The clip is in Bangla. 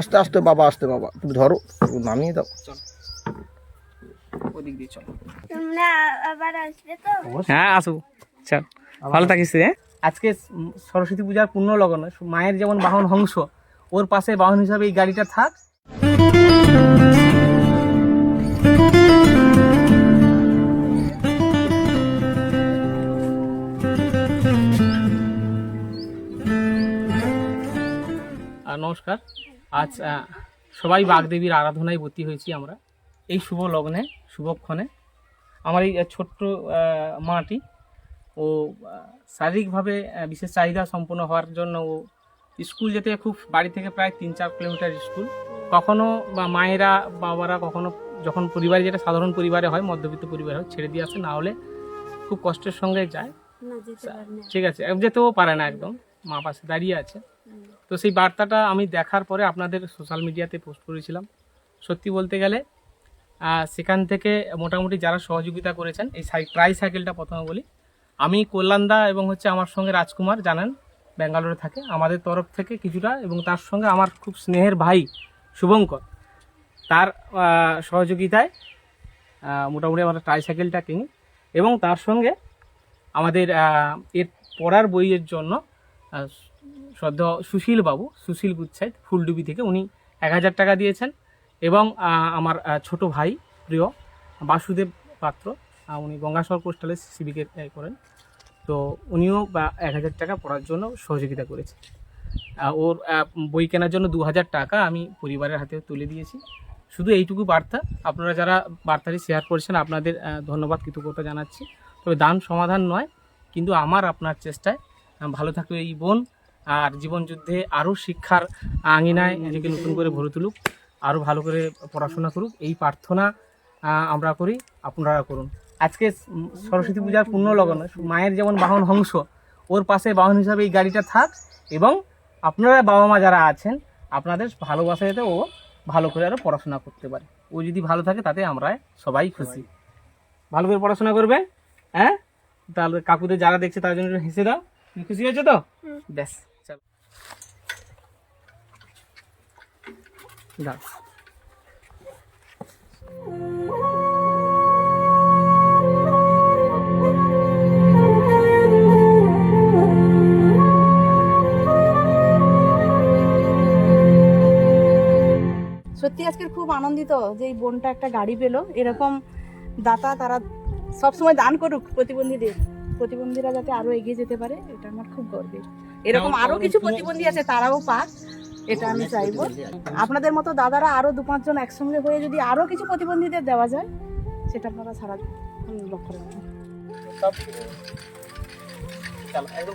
আস্তে আস্তে বাবা আস্তে বাবা তুমি ধরো নামিয়ে দাও। ওদিক দিয়ে চলো। তোমরা আবার আসবে তো? হ্যাঁ আসো। চল। ভালো থাকিস রে আজকে সরস্বতী পূজার পূর্ণ লগন মায়ের যেমন বাহন হংস ওর পাশে বাহন হিসাবে এই গাড়িটা থাক। আর নমস্কার। আজ সবাই বাগদেবীর আরাধনায় ভর্তি হয়েছি আমরা। এই শুভ লগ্নে শুভক্ষণে আমার এই ছোট্ট মাটি ও শারীরিকভাবে বিশেষ চাহিদা সম্পন্ন হওয়ার জন্য ও স্কুল যেতে খুব বাড়ি থেকে প্রায় তিন চার কিলোমিটার স্কুল। কখনো বা মায়েরা বাবারা কখনো যখন পরিবারে যেটা সাধারণ পরিবারে হয় মধ্যবিত্ত পরিবারে হয় ছেড়ে দিয়ে আসে না হলে খুব কষ্টের সঙ্গে যায়। ঠিক আছে যেতেও পারে না একদম মা পাশে দাঁড়িয়ে আছে। তো সেই বার্তাটা আমি দেখার পরে আপনাদের সোশ্যাল মিডিয়াতে পোস্ট করেছিলাম। সত্যি বলতে গেলে সেখান থেকে মোটামুটি যারা সহযোগিতা করেছেন, এই সাই ট্রাই সাইকেলটা প্রথমে বলি। আমি কল্যাণদা এবং হচ্ছে আমার সঙ্গে রাজকুমার জানেন, ব্যাঙ্গালোরে থাকে। আমাদের তরফ থেকে কিছুটা এবং তার সঙ্গে আমার খুব স্নেহের ভাই শুভঙ্কর, তার সহযোগিতায় মোটামুটি আমরা ট্রাই সাইকেলটা কিনি। এবং তার সঙ্গে আমাদের এর পড়ার বইয়ের জন্য শ্রদ্ধ সুশীল বাবু, সুশীল গুচ্ছাইত ফুলডুবি থেকে উনি এক হাজার টাকা দিয়েছেন। এবং আমার ছোট ভাই প্রিয়, বাসুদেব পাত্র উনি গঙ্গাসর পোস্টালে সিভিকে করেন। তো উনিও এক হাজার টাকা পড়ার জন্য সহযোগিতা করেছে ওর বই কেনার জন্য দু হাজার টাকা আমি পরিবারের হাতে তুলে দিয়েছি। শুধু এইটুকু বার্তা, আপনারা যারা বার্তাটি শেয়ার করছেন, আপনাদের ধন্যবাদ, কৃতজ্ঞতা জানাচ্ছি। তবে দান সমাধান নয়, কিন্তু আমার আপনার চেষ্টায় ভালো থাকবে এই বোন। আর জীবনযুদ্ধে আরও শিক্ষার আঙিনায় নিজেকে নতুন করে ভরে তুলুক আরও ভালো করে পড়াশোনা করুক এই প্রার্থনা আমরা করি আপনারা করুন। আজকে সরস্বতী পূজার পূর্ণ লগন মায়ের যেমন বাহন হংস ওর পাশে বাহন হিসাবে এই গাড়িটা থাক এবং আপনারা বাবা মা যারা আছেন আপনাদের ভালোবাসা যাতে ও ভালো করে আরও পড়াশোনা করতে পারে। ও যদি ভালো থাকে তাতে আমরা সবাই খুশি। ভালো করে পড়াশোনা করবে হ্যাঁ? তাহলে কাকুদের যারা দেখছে তার জন্য হেসে দাও। খুশি হয়েছে তো? ব্যাস। সত্যি আজকে খুব আনন্দিত যে এই বোনটা একটা গাড়ি পেল। এরকম দাতা তারা সবসময় দান করুক প্রতিবন্ধীদের। প্রতিবন্ধীরা যাতে আরও এগিয়ে যেতে পারে এটা আমার খুব গর্বের। এরকম আরও কিছু প্রতিবন্ধী আছে তারাও পাক। এটা আমি চাইব। আপনাদের মতো দাদারা আরও দু পাঁচজন একসঙ্গে হয়ে যদি আরও কিছু প্রতিবন্ধীদের দেওয়া যায় সেটা আপনারা সারা লক্ষ্য রাখবেন। একদম